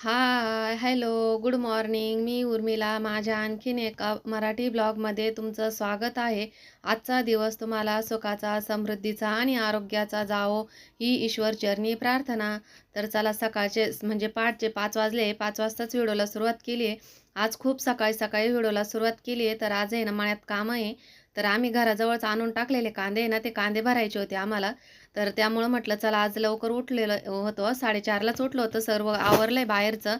हाय hello good morning मी उर्मिला. माझ्या आणखीन एका मराठी ब्लॉगमध्ये तुमचं स्वागत आहे. आजचा दिवस तुम्हाला सुखाचा समृद्धीचा आणि आरोग्याचा जावो ही ईश्वर चरणी प्रार्थना. तर चला सकाळचे म्हणजे पाठचे पाच वाजले. पाच वाजताच व्हिडिओला सुरुवात केली आहे आज खूप सकाळी सकाळी व्हिडिओला सुरुवात केली आहे तर आज आहे ना मळ्यात काम आहे. तर आम्ही घराजवळच आणून टाकलेले कांदे आहे ना ते कांदे भरायचे होते आम्हाला. तर त्यामुळं म्हटलं चला आज लवकर उठलेलं होतं. साडेचारलाच उठलं होतं. सर्व आवरलं आहे बाहेरचं.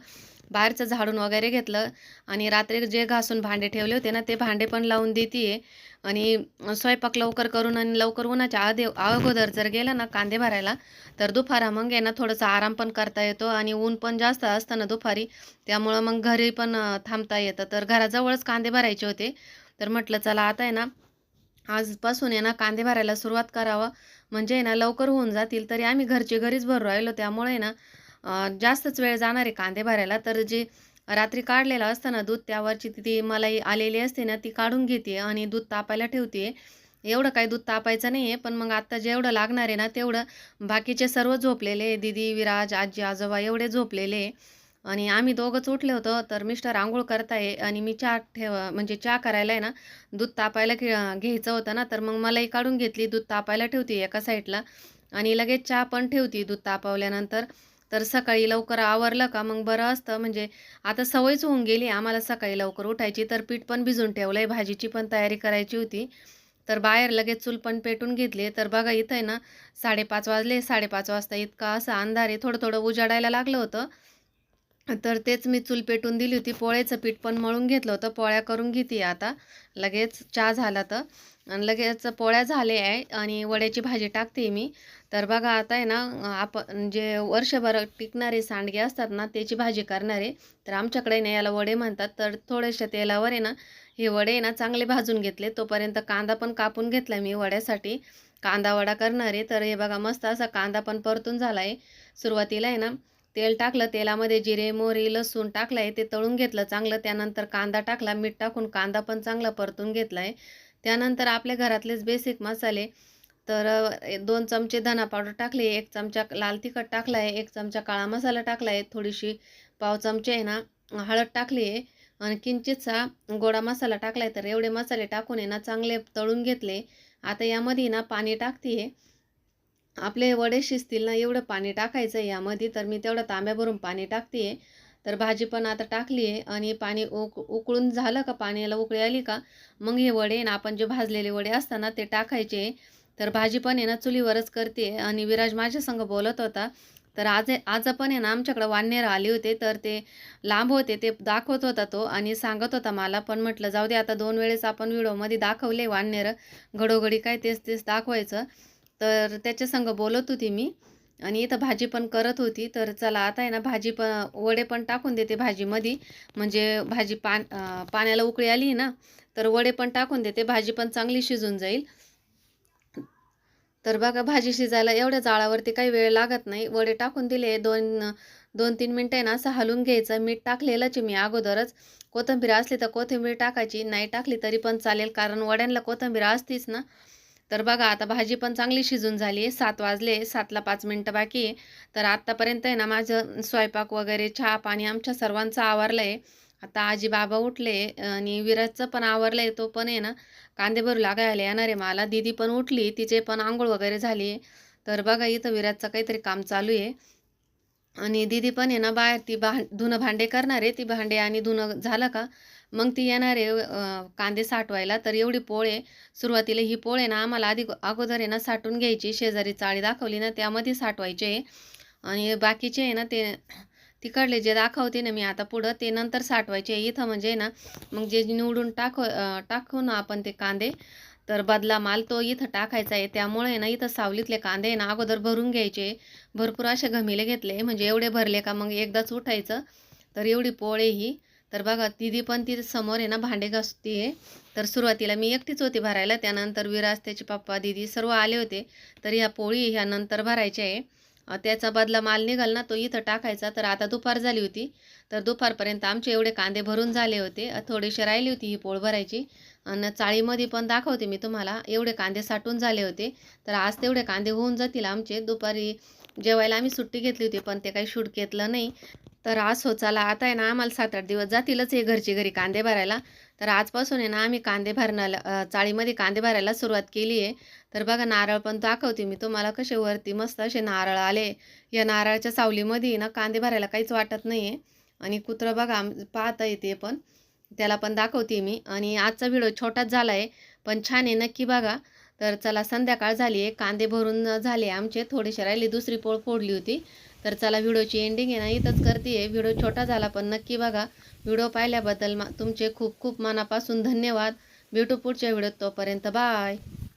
बाहेरचं झाडून वगैरे घेतलं. आणि रात्री जे घासून भांडे ठेवले होते ना ते भांडे पण लावून देते आणि स्वयंपाक लवकर करून आणि लवकर उन्हाच्या आधी अगोदर जर गेलं ना कांदे भरायला तर दुपारा मग आहे ना थोडंसं आराम पण करता येतो आणि ऊन पण जास्त असतं ना दुपारी. त्यामुळं मग घरी पण थांबता येतं. तर घराजवळच कांदे भरायचे होते. तर म्हटलं चला आता आहे ना आजपासून आहे ना कांदे भरायला सुरुवात करावं. म्हणजे आहे ना लवकर होऊन जातील तरी आम्ही घरचे घरीच भरू राहिलो. त्यामुळे आहे ना जास्तच वेळ जाणार आहे कांदे भरायला. तर जे रात्री काढलेलं असतं ना दूध त्यावरची ती ती मलाई आलेली असते ना ती काढून घेते आणि दूध तापायला ठेवते. एवढं काही दूध तापायचं नाही आहे पण मग आत्ता जेवढं लागणार आहे ना तेवढं बाकीचे सर्व झोपलेले दिदी दीदी विराज आजी आजोबा एवढे झोपलेले. आहे. आणि आम्ही दोघंच उठले होतो तर मिस्टर आंघोळ करताय आणि मी चहा ठेव म्हणजे चहा करायला आहे ना दूध तापायला घ्यायचं होतं ना तर मग मलाही काढून घेतली दूध तापायला ठेवते एका साईडला आणि लगेच चहा पण ठेवते दूध तापवल्यानंतर. तर सकाळी लवकर आवरलं का मग बरं असतं म्हणजे आता सवयच होऊन गेली आम्हाला सकाळी लवकर उठायची तर पीठ पण भिजून ठेवलं आहे भाजीची पण तयारी करायची होती. तर बाहेर लगेच चूल पण पेटून घेतले. तर बघा इथं आहे ना साडेपाच वाजले साडेपाच वाजता इतका असा अंधार आहे थोडं थोडं उजाडायला लागलं होतं. तर तेच मी चूल पेटून दिली होती. पोळ्याचं पीठ पण मळून घेतलं होतं. पोळ्या करून घेते आता. लगेच चहा झाला तर. आणि लगेच पोळ्या झाले आहे आणि वड्याची भाजी टाकते मी. तर बघा आता आहे ना आपण जे वर्षभर टिकणारे सांडगे असतात ना त्याची भाजी करणारे. तर आमच्याकडे ना याला वडे म्हणतात. तर थोड्याशा तेलावर आहे ना हे वडे आहे ना चांगले भाजून घेतले. तोपर्यंत कांदा पण कापून घेतला मी वड्यासाठी. कांदा वडा करणार. आहे तर हे बघा मस्त असा कांदा पण परतून झाला आहे. सुरुवातीला आहे ना तेल टाकलं तेलामध्ये जिरे मोहरी लसूण टाकलं आहे ते तळून घेतलं चांगलं. त्यानंतर कांदा टाकला मीठ टाकून कांदा पण चांगला परतून घेतला आहे त्यानंतर आपल्या घरातलेच बेसिक मसाले. तर दोन चमचे धना पावडर टाकली एक चमचा लाल तिखट टाकला आहे एक चमचा काळा मसाला टाकला आहे थोडीशी पाव चमचे आहे ना हळद टाकली आहे. आणि किंचितसा गोडा मसाला टाकला आहे तर एवढे मसाले टाकून आहे ना चांगले तळून घेतले. आता यामध्ये ना पाणी टाकते आहे आपले वडे शिजतील ना एवढं पाणी टाकायचं आहे यामध्ये तर मी तेवढं तांब्या भरून पाणी टाकते आहे तर भाजी पण आता टाकली आहे आणि पाणी उक उकळून झालं का पाण्याला उकळी आली का मग हे वडे ना आपण जे भाजलेले वडे असताना ते टाकायचे. तर भाजी पण आहे ना चुलीवरच करते आणि विराज माझ्यासंग बोलत होता. तर आज आज पण आहे ना आमच्याकडं वाननेर आले होते तर ते लांब होते ते दाखवत होता तो आणि सांगत होता मला पण म्हटलं जाऊ दे आता दोन वेळेस आपण व्हिडिओमध्ये दाखवले वाननेर घडोघडी काय तेच तेच दाखवायचं. तर त्याच्या संग बोलत होती मी. आणि इथं भाजी पण करत होती. तर चला आता आहे ना भाजी पण वडे पण टाकून देते भाजीमध्ये. म्हणजे भाजी पान पाण्याला उकळी आली ना तर वडे पण टाकून देते. भाजी पण चांगली शिजून जाईल. तर बघा भाजी शिजायला एवढ्या जाळावरती काही वेळ लागत नाही. वडे टाकून दिले. दोन दोन तीन मिनटं आहे ना असं हलून घ्यायचं. मीठ टाकलेलंच मी अगोदरच. कोथिंबीर असली तर कोथिंबीर टाकायची. नाही टाकली तरी पण चालेल. कारण वड्यांना कोथिंबीर असतीच ना. तर बघा आता भाजी पण चांगली शिजून झाली आहे. सात वाजले सातला पाच मिनटं बाकी आहे. तर आत्तापर्यंत आहे ना माझं स्वयंपाक वगैरे चहा पाणी आमच्या सर्वांचं आवरलं आहे आता आजी बाबा उठले आणि विराजचं पण आवरलं आहे तो पण आहे ना कांदे भरू लागायला येणार आहे मला. दिदी पण उठली तिचे पण आंघोळ वगैरे झाली आहे. तर बघा इथं विराजचं काहीतरी काम चालू आहे. आणि दिदी पण आहे ना बाहेर ती भा धुणं भांडे करणार आहे. ती भांडे आणि धुणं झालं का मग ती येणार आहे कांदे साठवायला. तर एवढी पोळे सुरुवातीला ही पोळे ना आम्हाला आधी अगोदर आहे ना साठून घ्यायची. शेजारी चाळी दाखवली ना त्यामध्ये साठवायचे आहे. आणि बाकीचे आहे ना ते तिकडले जे दाखवते ना मी आता पुढं ते नंतर साठवायचे आहे. इथं म्हणजे ना मग जे निवडून टाकव टाकू ना आपण ते कांदे तर बदला माल तो इथं टाकायचा आहे. त्यामुळे आहे ना इथं सावलीतले कांदे आहे ना अगोदर भरून घ्यायचे. भरपूर असे घमिले घेतले. म्हणजे एवढे भरले का मग एकदाच उठायचं. तर एवढी पोळे ही. तर बघा दिदी पण ती समोर आहे ना भांडे घासते आहे. तर सुरुवातीला मी एकटीच होती भरायला. त्यानंतर विराज त्याचे पप्पा दिदी सर्व आले होते. तर ह्या पोळी ह्या नंतर भरायच्या आहे. त्याचा बदला माल निघाल ना तो इथं टाकायचा. तर आता दुपार झाली होती. तर दुपारपर्यंत आमचे एवढे कांदे भरून झाले होते. थोडीशी राहिली होती ही पोळ भरायची. आणि चाळीमध्ये पण दाखवते मी तुम्हाला. एवढे कांदे साठून झाले होते. तर आज तेवढे कांदे होऊन जातील आमचे. दुपारी जेवायला आम्ही सुट्टी घेतली होती पण ते काही शूट घेतलं नाही. तर असो हो, चला. आता आहे ना आम्हाला सात आठ दिवस जातीलच हे घरची घरी कांदे भरायला. तर आजपासून आहे ना आम्ही कांदे भरण्याला चाळीमध्ये कांदे भरायला सुरुवात केली आहे. तर बघा नारळ पण दाखवते मी तुम्हाला कसे वरती मस्त असे नारळ आले. या नारळाच्या सावलीमध्ये ना कांदे भरायला काहीच वाटत नाही आहे आणि कुत्रं बघा पाहता येते पण. त्याला पण दाखवते मी. आणि आजचा व्हिडिओ छोटाच झाला आहे पण छान आहे. नक्की बघा. तर चला संध्याकाळ झाली आहे. कांदे भरून झाले आमचे. थोडेसे राहिले दुसरी पोळ फोडली होती. तर चला व्हिडिओची एंडिंग आहे ना इथंच करते आहे व्हिडिओ छोटा झाला पण नक्की बघा. व्हिडिओ पाहिल्याबद्दल मा तुमचे खूप खूप मनापासून धन्यवाद. भेटू पुढच्या व्हिडिओत तोपर्यंत. बाय!